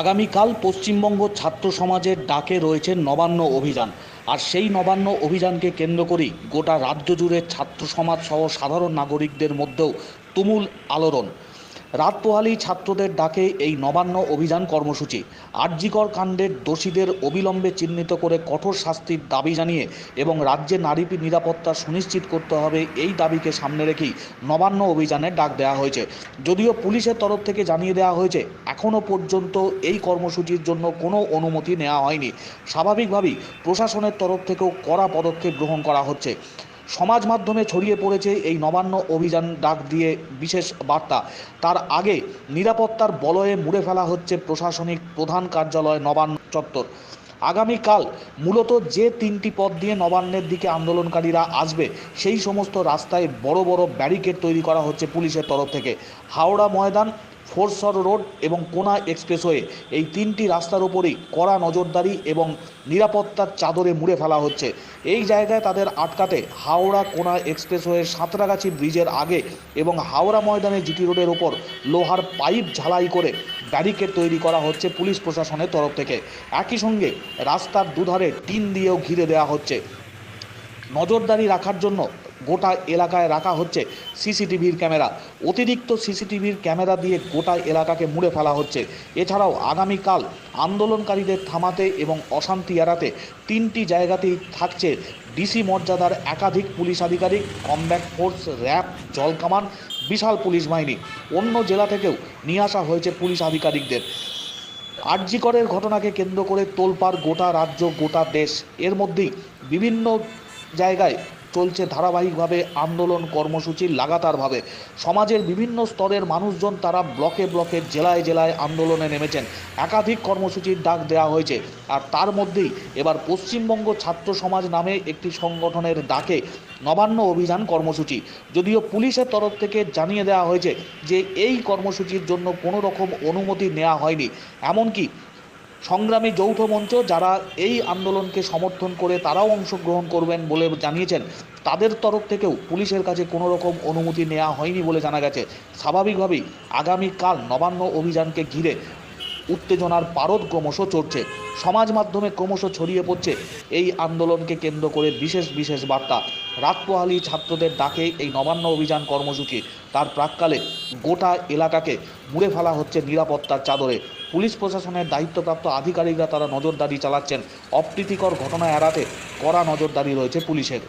আগামীকাল পশ্চিমবঙ্গ ছাত্র সমাজের ডাকে রয়েছে নবান্ন অভিযান। আর সেই নবান্ন অভিযানকে কেন্দ্র করেই গোটা রাজ্য জুড়ে ছাত্র সমাজ সহ সাধারণ নাগরিকদের মধ্যেও তুমুল আলোড়ন। রাত পোহালি ছাত্রদের ডাকে এই নবান্ন অভিযান কর্মসূচি। আরজিকর কাণ্ডের দোষীদের অবিলম্বে চিহ্নিত করে কঠোর শাস্তির দাবি জানিয়ে এবং রাজ্যে নারী নিরাপত্তা সুনিশ্চিত করতে হবে এই দাবিকে সামনে রেখেই নবান্ন অভিযানের ডাক দেওয়া হয়েছে। যদিও পুলিশের তরফ থেকে জানিয়ে দেওয়া হয়েছে এখনও পর্যন্ত এই কর্মসূচির জন্য কোনো অনুমতি নেওয়া হয়নি। স্বাভাবিকভাবেই প্রশাসনের তরফ থেকেও কড়া পদক্ষেপ গ্রহণ করা হচ্ছে। সমাজ মাধ্যমে ছড়িয়ে পড়েছে এই নবান্ন অভিযান ডাক দিয়ে বিশেষ বার্তা। তার আগে নিরাপত্তার বলয়ে মুড়ে ফেলা হচ্ছে প্রশাসনিক প্রধান কার্যালয় নবান্ন চত্বর। আগামীকাল মূলত যে তিনটি পথ দিয়ে নবান্নের দিকে আন্দোলনকারীরা আসবে, সেই সমস্ত রাস্তায় বড় বড় ব্যারিকেড তৈরি করা হচ্ছে পুলিশের তরফ থেকে। হাওড়া ময়দান ফোরসর রোড এবং কোনা এক্সপ্রেসওয়ে এই তিনটি রাস্তার উপরেই কড়া নজরদারি এবং নিরাপত্তার চাদরে মুড়ে ফেলা হচ্ছে। এই জায়গায় তাদের আটকাতে হাওড়া কোনা এক্সপ্রেসওয়ে সাঁতরাগাছি ব্রিজের আগে এবং হাওড়া ময়দানে জিটি রোডের ওপর লোহার পাইপ ঝালাই করে ব্যারিকেড তৈরি করা হচ্ছে পুলিশ প্রশাসনের তরফ থেকে। একই সঙ্গে রাস্তার দুধারে টিন দিয়েও ঘিরে দেওয়া হচ্ছে। নজরদারি রাখার জন্য গোটা এলাকায় রাখা হচ্ছে সিসিটিভির ক্যামেরা। অতিরিক্ত সিসিটিভির ক্যামেরা দিয়ে গোটা এলাকাকে মুড়ে ফেলা হচ্ছে। এছাড়াও আগামীকাল আন্দোলনকারীদের থামাতে এবং অশান্তি এড়াতে তিনটি জায়গাতেই থাকছে ডিসি মর্যাদার একাধিক পুলিশ আধিকারিক, কমব্যাক ফোর্স, র্যাব জলকামান বিশাল পুলিশ বাহিনী। অন্য জেলা থেকেও নিয়ে আসা হয়েছে পুলিশ আধিকারিকদের। আরজিকরের ঘটনাকে কেন্দ্র করে তোলপাড় গোটা রাজ্য, গোটা দেশ। এর মধ্যেই বিভিন্ন জায়গায় চলছে ধারাবাহিকভাবে আন্দোলন কর্মসূচি লাগাতারভাবে। সমাজের বিভিন্ন স্তরের মানুষজন তারা ব্লকে ব্লকে, জেলায় জেলায় আন্দোলনে নেমেছেন। একাধিক কর্মসূচির ডাক দেওয়া হয়েছে। আর তার মধ্যেই এবার পশ্চিমবঙ্গ ছাত্র সমাজ নামে একটি সংগঠনের ডাকে নবান্ন অভিযান কর্মসূচি। যদিও পুলিশের তরফ থেকে জানিয়ে দেওয়া হয়েছে যে, এই কর্মসূচির জন্য কোনো রকম অনুমতি নেওয়া হয়নি। এমনকি সংগ্রামী যৌথ মঞ্চ যারা এই আন্দোলনকে সমর্থন করে তারাও অংশগ্রহণ করবেন বলে জানিয়েছেন। তাদের তরফ থেকেও পুলিশের কাছে কোনো রকম অনুমতি নেওয়া হয়নি বলে জানা গেছে। স্বাভাবিকভাবেই আগামীকাল নবান্ন অভিযানকে ঘিরে উত্তেজনার পারদ ক্রমশ চড়ছে। সমাজ মাধ্যমে ক্রমশ ছড়িয়ে পড়ছে এই আন্দোলনকে কেন্দ্র করে বিশেষ বিশেষ বার্তা। রাতপোহালি ছাত্রদের ডাকে এই নবান্ন অভিযান কর্মসূচি। তার প্রাককালে গোটা এলাকাকে মুড়ে ফেলা হচ্ছে নিরাপত্তার চাদরে। পুলিশ প্রশাসনের দায়িত্বপ্রাপ্ত আধিকারিকরা তারা নজরদারি চালাচ্ছেন। অপ্রীতিকর ঘটনা এড়াতে কড়া নজরদারি রয়েছে পুলিশের।